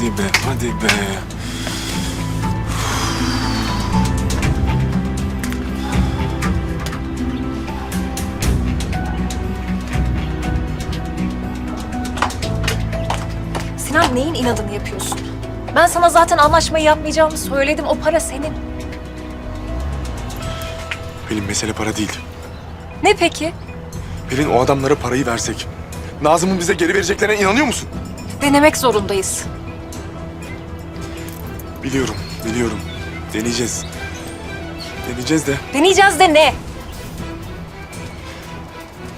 Hadi be. Sinan neyin inadını yapıyorsun? Ben sana zaten anlaşmayı yapmayacağımı söyledim. O para senin. Pelin mesele para değil. Ne peki? Pelin o adamlara parayı versek. Nazım'ın bize geri vereceklerine inanıyor musun? Denemek zorundayız. Biliyorum, biliyorum. Deneyeceğiz. Deneyeceğiz de Deneyeceğiz de ne?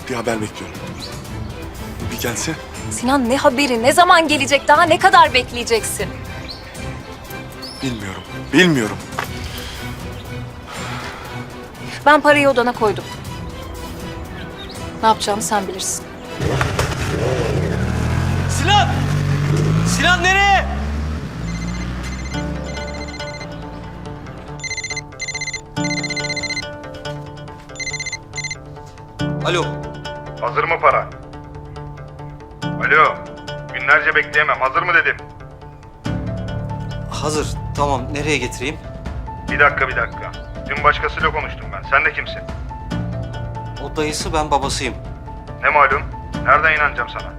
bir haber bekliyorum. Bir gelse Sinan ne haberi, ne zaman gelecek, daha ne kadar bekleyeceksin? bilmiyorum. Bilmiyorum. Ben parayı odana koydum. Ne yapacağını sen bilirsin. Sinan! Sinan nereye? Alo. Hazır mı para? Alo. Günlerce bekleyemem. Hazır mı dedim. Hazır. Tamam. Nereye getireyim? Bir dakika bir dakika. Dün başkasıyla konuştum ben. Sen de kimsin? O dayısı ben babasıyım. Ne malum? Nereden inanacağım sana?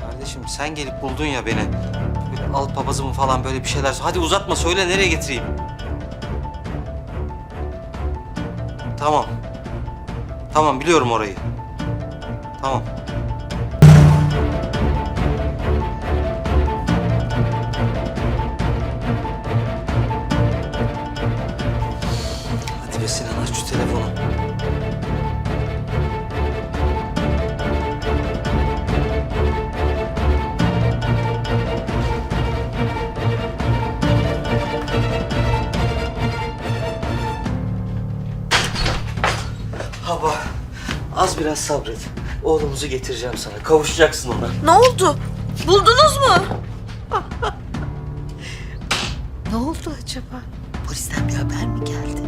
Kardeşim sen gelip buldun ya beni. Böyle al papazımı falan böyle bir şeyler. Hadi uzatma söyle nereye getireyim? Tamam. Tamam biliyorum orayı. Tamam. Hadi be Sinan aç şu telefonu. Hava az biraz sabret. Oğlumuzu getireceğim sana. Kavuşacaksın ona. Ne oldu? Buldunuz mu? ne oldu acaba? Polisten bir haber mi geldi?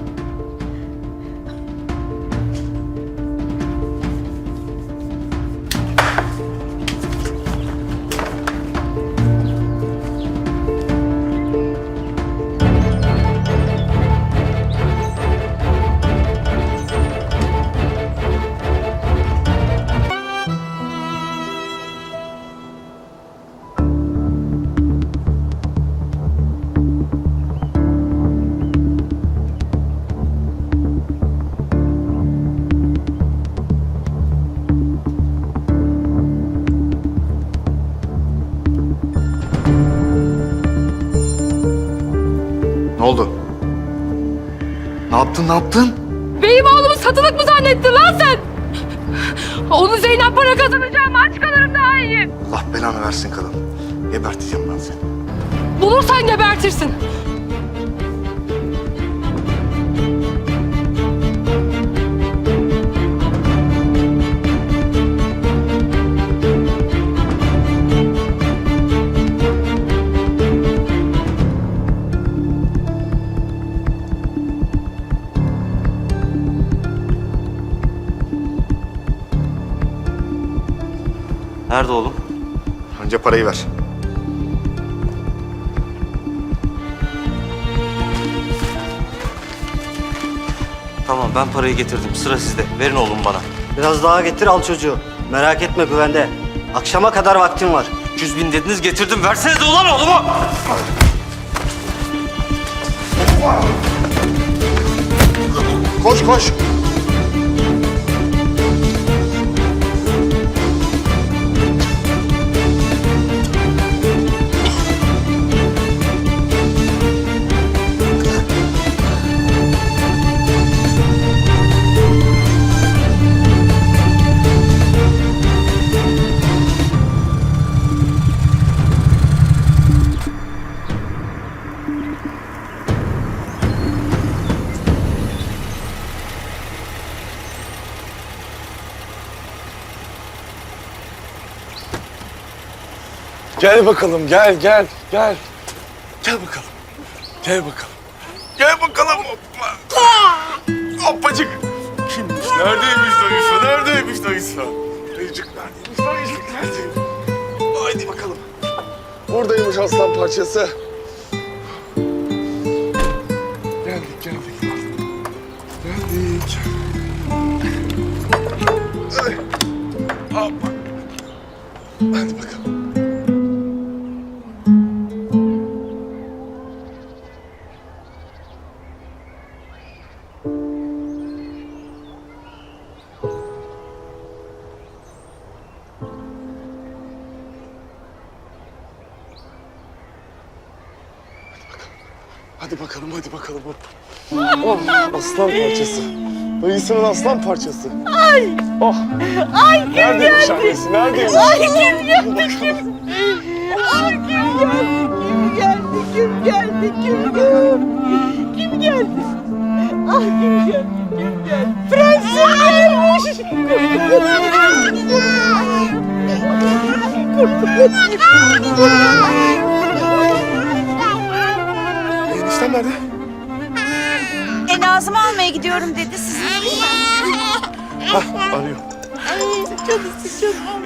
Ne oldu? Ne yaptın, ne yaptın? Benim oğlumu satılık mı zannettin lan sen? Onu Zeynep para kazanacağım aç kalırım daha iyi. Allah belanı versin kadın. Geberteceğim ben seni. Bulursan gebertirsin. Nerede oğlum? Önce parayı ver. Tamam ben parayı getirdim. Sıra sizde. Verin oğlum bana. Biraz daha getir al çocuğu. Merak etme güvende. Akşama kadar vaktin var. 300 bin dediniz getirdim. Versenize ulan oğlumu. Koş, koş. Gel bakalım, gel, gel, gel. Gel bakalım. Gel bakalım. Gel bakalım hoppa. Hoppacık. Kimmiş? Neredeymiş dayısı? Neredeymiş dayısı? Dayıcık neredeymiş? Dayıcık neredeymiş? Haydi bakalım. Buradaymış aslan parçası. Geldik, geldik. Geldik. Ay. Hadi bakalım. Hadi bakalım, hadi bakalım. Oh, aslan parçası. Dayısının aslan parçası. Ay! Oh! Ay kim Neredeymiş geldi? annesi? Neredeymiş? Ay kim geldi kim? Ay kim geldi kim geldi kim geldi kim geldi? Kim geldi? Ah kim geldi kim geldi? Prensim gelmiş. Eniştem nerede? E Nazım'ı almaya gidiyorum dedi. Siz Hah, arıyor.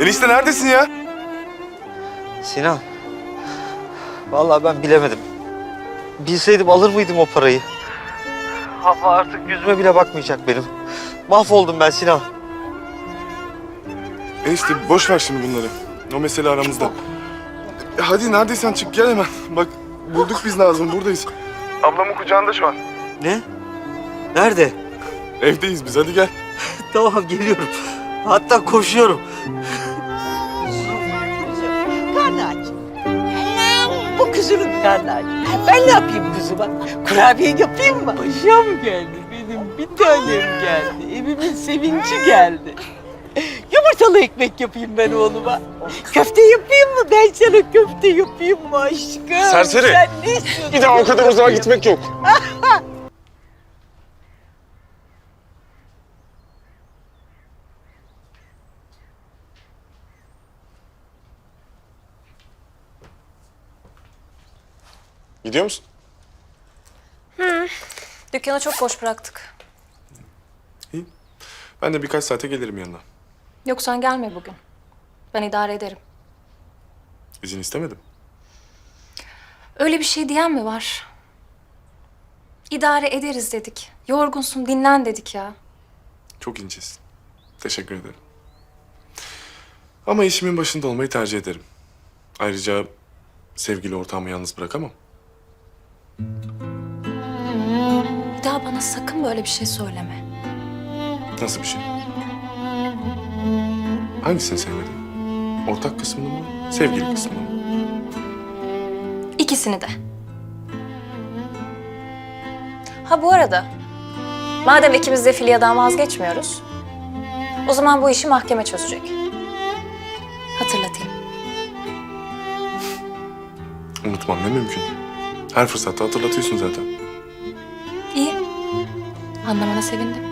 Enişte neredesin ya? Sinan. Vallahi ben bilemedim. Bilseydim alır mıydım o parayı? Ama artık yüzüme bile bakmayacak benim. Mahvoldum ben Sinan. Enişte boş ver şimdi bunları. O mesele aramızda. Hadi neredeysen çık gel hemen. Bak bulduk biz Nazım buradayız. Ablamın kucağında şu an. Ne? Nerede? Evdeyiz biz hadi gel. Tamam geliyorum. Hatta koşuyorum. Karnı aç. Bu kızının karnı aç. Ben ne yapayım kızıma? Kurabiye yapayım mı? Paşam geldi benim bir tanem geldi. Evimin sevinci geldi. Yumurtalı ekmek yapayım ben oğluma. Köfte yapayım mı? Ben sana köfte yapayım mı aşkım? Serseri. Sen ne istiyorsun? Bir daha o kadar uzağa gitmek yok. Gidiyor musun? Dükkanı çok boş bıraktık. İyi. Ben de birkaç saate gelirim yanına. Yok sen gelme bugün. Ben idare ederim. İzin istemedim. Öyle bir şey diyen mi var? İdare ederiz dedik. Yorgunsun dinlen dedik ya. Çok incesin. Teşekkür ederim. Ama işimin başında olmayı tercih ederim. Ayrıca sevgili ortağımı yalnız bırakamam. Bir daha bana sakın böyle bir şey söyleme. Nasıl bir şey? Hangisini sevmedin? Ortak kısmını mı? Sevgili kısmını mı? İkisini de. Ha bu arada, madem ikimiz de Filya'dan vazgeçmiyoruz, o zaman bu işi mahkeme çözecek. Hatırlatayım. Unutmam ne mümkün. Her fırsatta hatırlatıyorsun zaten. İyi. Anlamana sevindim.